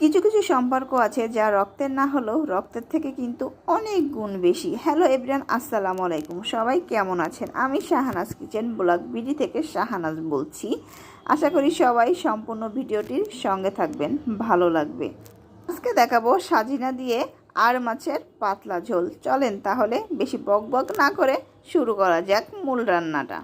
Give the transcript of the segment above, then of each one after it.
কিছু কিছু সম্পর্ক আছে যা রক্তের না হলেও রক্তের থেকে কিন্তু অনেক গুণ বেশি। হ্যালো এভরিয়ান আসসালামু আলাইকুম। সবাই কেমন আছেন? আমি শাহানাজ কিচেন ব্লগ বিডি থেকে শাহানাজ বলছি। আশা করি সবাই সম্পূর্ণ ভিডিওটির সঙ্গে থাকবেন, ভালো লাগবে। আজকে দেখাবো সাজিনা দিয়ে আর মাছের পাতলা ঝোল। চলেন তাহলে বেশি বক বক না করে শুরু করা যাক মূল রান্নাটা।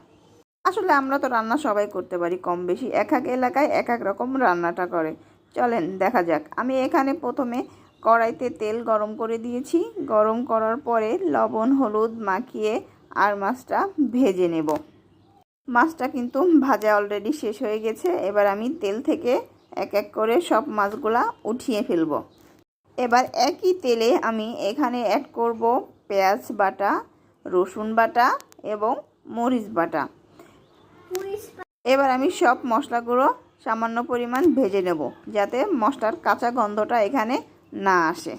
আসলে আমরা তো রান্না সবাই করতে পারি, কম বেশি। এক এক এলাকায় এক এক রকম রান্নাটা করে। চলেন দেখা যাক। আমি এখানে প্রথমে কড়াইতে তেল গরম করে দিয়েছি। গরম করার পরে লবণ হলুদ মাখিয়ে আর মাছটা ভেজে নেব। মাছটা কিন্তু ভাজা অলরেডি শেষ হয়ে গেছে। এবার আমি তেল থেকে এক এক করে সব মাছগুলা উঠিয়ে ফেলব। এবার একই তেলে আমি এখানে অ্যাড করব পেঁয়াজ বাটা রসুন বাটা এবং মরিচ বাটা। এবার আমি সব মশলাগুলো সামান্য পরিমাণ ভেজে নেব, যাতে মশলার কাঁচা গন্ধটা এখানে না আসে।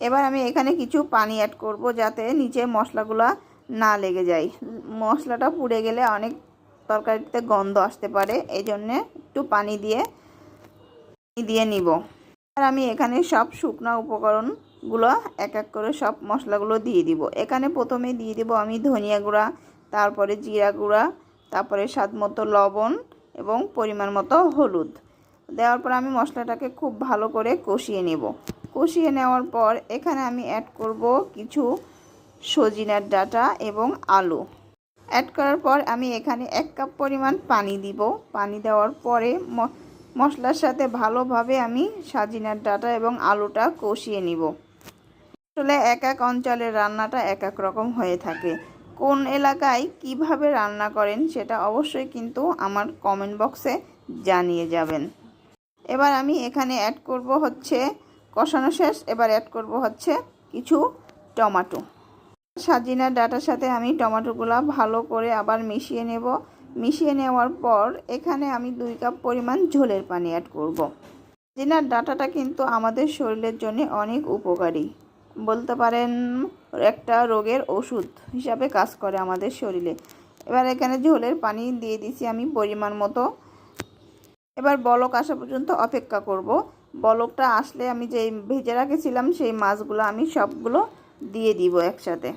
এবার আমি এখানে কিছু পানি অ্যাড করব, যাতে নিচে মশলাগুলো না লেগে যায়। মশলাটা পুড়ে গেলে অনেক তরকারিতে গন্ধ আসতে পারে এই জন্যে একটু পানি দিয়ে দিয়ে নিব। আর আমি এখানে সব শুকনো উপকরণগুলো এক এক করে সব মশলাগুলো দিয়ে দিব। এখানে প্রথমে দিয়ে দিব আমি ধনিয়া গুঁড়া, তারপরে জিরা গুঁড়া, তারপরে স্বাদ মতো লবণ এবং পরিমাণ মতো হলুদ। দেওয়ার পর আমি মশলাটাকে খুব ভালো করে কষিয়ে নেব। কষিয়ে নেওয়ার পর এখানে আমি অ্যাড করব কিছু সজিনার ডাটা এবং আলু। অ্যাড করার পর আমি এখানে এক কাপ পরিমাণ পানি দিব। পানি দেওয়ার পরে মশলার সাথে ভালোভাবে আমি সাজিনার ডাটা এবং আলুটা কষিয়ে নিব। আসলে এক এক অঞ্চলের রান্নাটা এক এক রকম হয়ে থাকে। কোন এলাকায় কীভাবে রান্না করেন সেটা অবশ্যই কিন্তু আমার কমেন্ট বক্সে জানিয়ে যাবেন। এবার আমি এখানে অ্যাড করব হচ্ছে কষানো শেষ, এবার অ্যাড করব হচ্ছে কিছু টমাটো। সাজিনার ডাটার সাথে আমি টমাটোগুলো ভালো করে আবার মিশিয়ে নেব। মিশিয়ে নেওয়ার পর এখানে আমি দুই কাপ পরিমাণ ঝোলের পানি অ্যাড করব। সাজিনার ডাটাটা কিন্তু আমাদের শরীরের জন্য অনেক উপকারী। বলতে পারেন, একটা রোগের ওষুধ হিসাবে কাজ করে আমাদের শরীরে। এবার এখানে ঝোলের পানি দিয়ে দিছি আমি পরিমাণ মতো। এবার বলক আসা পর্যন্ত অপেক্ষা করব। বলকটা আসলে আমি যে ভেজে রাখেছিলাম, সেই মাছগুলো আমি সবগুলো দিয়ে দিব একসাথে।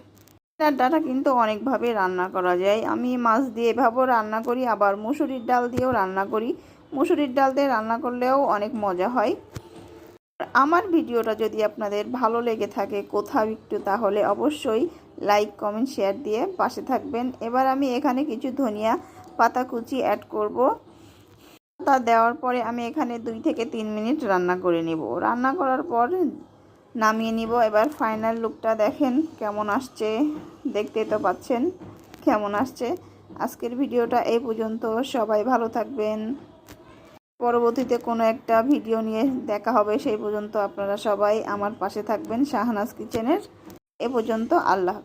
ডাটা কিন্তু অনেকভাবে রান্না করা যায়। আমি মাছ দিয়ে এভাবেও রান্না করি, আবার মুসুরির ডাল দিয়েও রান্না করি। মুসুরির ডাল দিয়ে রান্না করলেও অনেক মজা হয়। আমার ভিডিওটা যদি আপনাদের ভালো লেগে থাকে কোথাও একটু, তাহলে অবশ্যই লাইক কমেন্ট শেয়ার দিয়ে পাশে থাকবেন। এবার আমি এখানে কিছু ধনিয়া পাতা কুচি অ্যাড করব। তা দেওয়ার পরে আমি এখানে দুই থেকে তিন মিনিট রান্না করে নেব। রান্না করার পর নামিয়ে নিব। এবার ফাইনাল লুকটা দেখেন কেমন আসছে। দেখতে তো পাচ্ছেন কেমন আসছে। আজকের ভিডিওটা এই পর্যন্ত। সবাই ভালো থাকবেন। পরবর্তীতে কোনো একটা ভিডিও নিয়ে দেখা হবে। সেই পর্যন্ত আপনারা সবাই আমার পাশে থাকবেন শাহনাজ কিচেনের। এ পর্যন্ত আল্লাহ